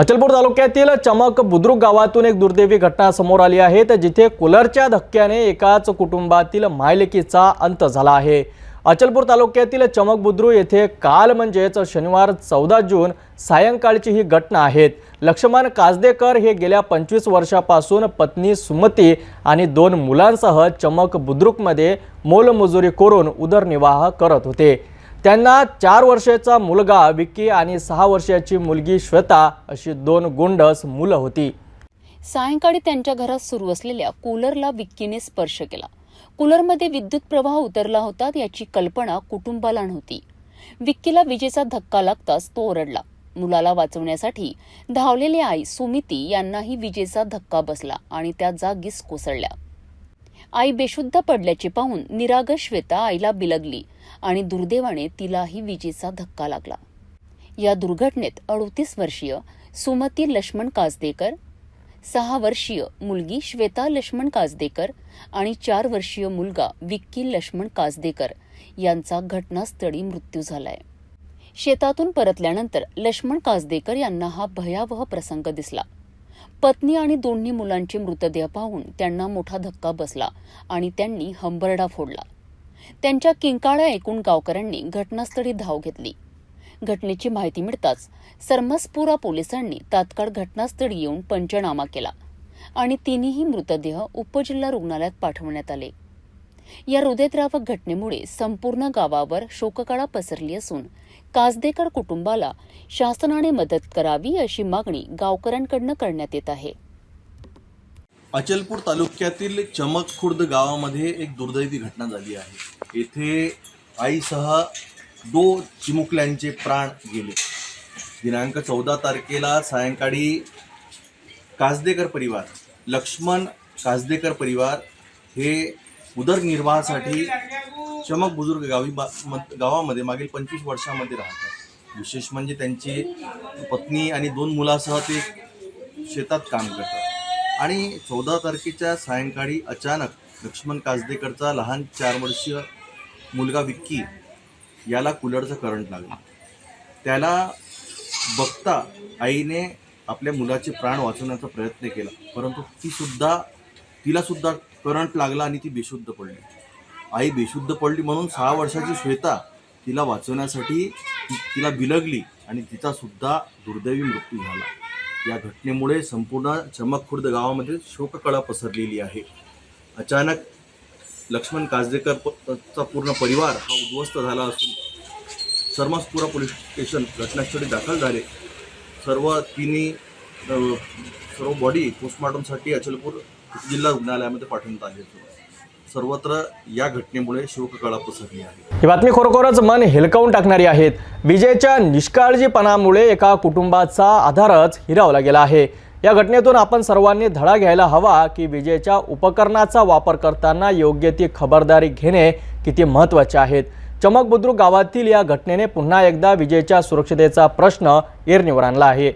अचलपूर तालुक्यातील चमक बुद्रुक गावातून एक दुर्दैवी घटना समोर आली आहे. तर जिथे कुलरच्या धक्क्याने एकाच कुटुंबातील मायलेकीचा अंत झाला आहे. अचलपूर तालुक्यातील चमक बुद्रुक येथे काल म्हणजेच शनिवार चौदा जून सायंकाळची ही घटना आहे लक्ष्मण काजदेकर हे गेल्या पंचवीस वर्षापासून पत्नी सुमती आणि दोन मुलांसह चमक बुद्रुकमध्ये मोलमजुरी करून उदरनिर्वाह करत होते. त्यांना चार वर्षाचा मुलगा विक्की आणि सहा वर्षाची मुलगी श्वेता अशी दोन गोंडस मुलं होती. सायंकाळी त्यांच्या घरात सुरू असलेल्या कूलरला विक्कीने स्पर्श केला. कूलरमध्ये विद्युत प्रवाह उतरला होता याची कल्पना कुटुंबाला नव्हती. विक्कीला विजेचा धक्का लागताच तो ओरडला. मुलाला वाचवण्यासाठी धावलेली आई सुमिती यांनाही विजेचा धक्का बसला आणि त्या जागीच कोसळल्या. आई बेशुद्ध पडल्याचे पाहून निरागस श्वेता आईला बिलगली आणि दुर्दैवाने तिलाही विजेचा धक्का लागला. या दुर्घटनेत अडोतीस वर्षीय सुमती लक्ष्मण काजदेकर सहा वर्षीय मुलगी श्वेता लक्ष्मण काजदेकर आणि चार वर्षीय मुलगा विक्की लक्ष्मण काजदेकर यांचा घटनास्थळी मृत्यू झालाय. शेतातून परतल्यानंतर लक्ष्मण काजदेकर यांना हा भयावह प्रसंग दिसला. पत्नी आणि दोन्ही मुलांचे मृतदेह पाहून त्यांना मोठा धक्का बसला आणि त्यांनी हंबरडा फोडला. त्यांच्या किंकाळ्या ऐकून गावकऱ्यांनी घटनास्थळी धाव घेतली. घटनेची माहिती मिळताच सरमसपुरा पोलिसांनी तात्काळ घटनास्थळी येऊन पंचनामा केला आणि तिन्ही मृतदेह उपजिल्हा रुग्णालयात पाठवण्यात आले. या हृदयद्रावक घटनेमुळे संपूर्ण गावावर शोककळा पसरली असून काजदेकर कुटुंबाला शासनाने मदत करावी अशी मागणी गावकऱ्यांकडनं करण्यात येत आहे. अचलपूर तालुक्यातील चमकखुर्द गावामध्ये एक दुर्दैवी घटना झाली आहे. येथे आईसह दो चिमुकल्यांचे प्राण गेले. दिनांक चौदा तारखेला सायंकाळी काजदेकर परिवार लक्ष्मण काजदेकर परिवार हे उदरनिर्वाहासाठी चमक बुजुर्ग गावी बा गावामध्ये मागील पंचवीस वर्षामध्ये राहतात. विशेष म्हणजे त्यांची पत्नी आणि दोन मुलासह ते शेतात काम करतात. आणि चौदा तारखेच्या सायंकाळी अचानक लक्ष्मण काजदेकरचा लहान चार वर्षीय मुलगा विक्की याला कुलरचा करंट लागला. त्याला बघता आईने आपल्या मुलाचे प्राण वाचवण्याचा प्रयत्न केला परंतु तीसुद्धा तिलासुद्धा करंट लागला आणि ती बेशुद्ध पडली. आई बेशुद्ध पडली म्हणून सहा वर्षाची श्वेता तिला वाचवण्यासाठी तिला बिलगली आणि तिचा सुद्धा दुर्दैवी मृत्यू झाला. या घटनेमुळे संपूर्ण चमकखुर्द गावामध्ये शोककळा पसरलेली आहे. अचानक लक्ष्मण काजदेकर चा पूर्ण परिवार हा उद्ध्वस्त झाला असून सरमसपुरा पोलीस स्टेशन घटनास्थळी दाखल झाले. सर्व तिन्ही सर्व बॉडी पोस्टमॉर्टमसाठी अचलपूर जिल्हा रुग्णालयामध्ये पाठवण्यात आली होती. सर्वत्र या घटनेमुळे शोककळा पसरली आहे. ही बातमी खरोखरच मन हेलकावून टाकणारी आहेत. विजेच्या निष्काळजीपणामुळे एका कुटुंबाचा आधारच हिरावला गेला आहे. या घटनेतून आपण सर्वांनी धडा घ्यायला हवा की विजेच्या उपकरणाचा वापर करताना योग्य ती खबरदारी घेणे किती महत्त्वाचे आहेत. चमक बुद्रुक गावातील या घटनेने पुन्हा एकदा विजेच्या सुरक्षतेचा प्रश्न ऐरणीवर आणला आहे.